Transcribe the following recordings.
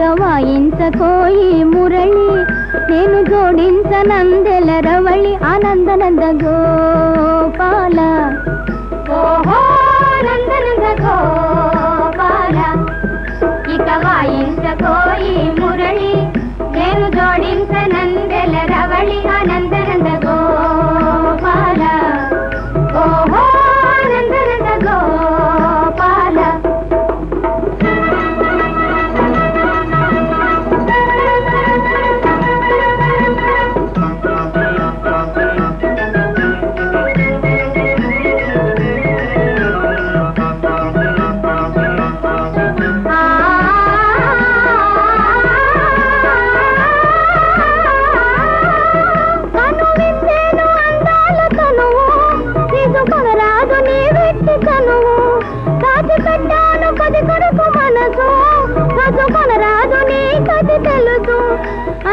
ಗವಾಯಿಸಕೋಯಿ ಮುರಳಿ ನೇನು ಜೋಡಿಸನಂದೆಲ ರವಳಿ ಆನಂದನಂದ ಗೋಪಾಲ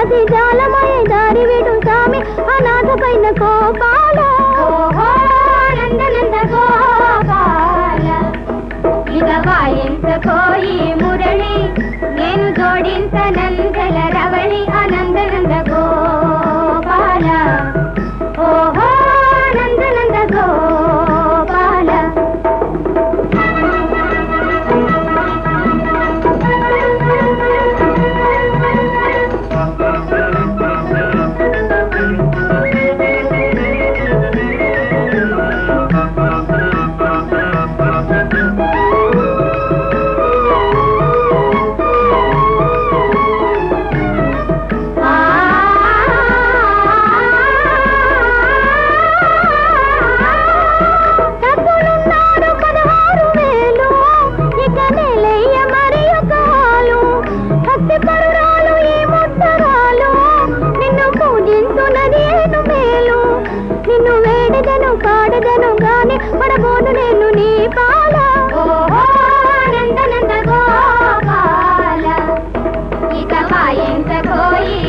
అతి జాలమై దారి విడు స్వామి కోపా ఇంత కోయి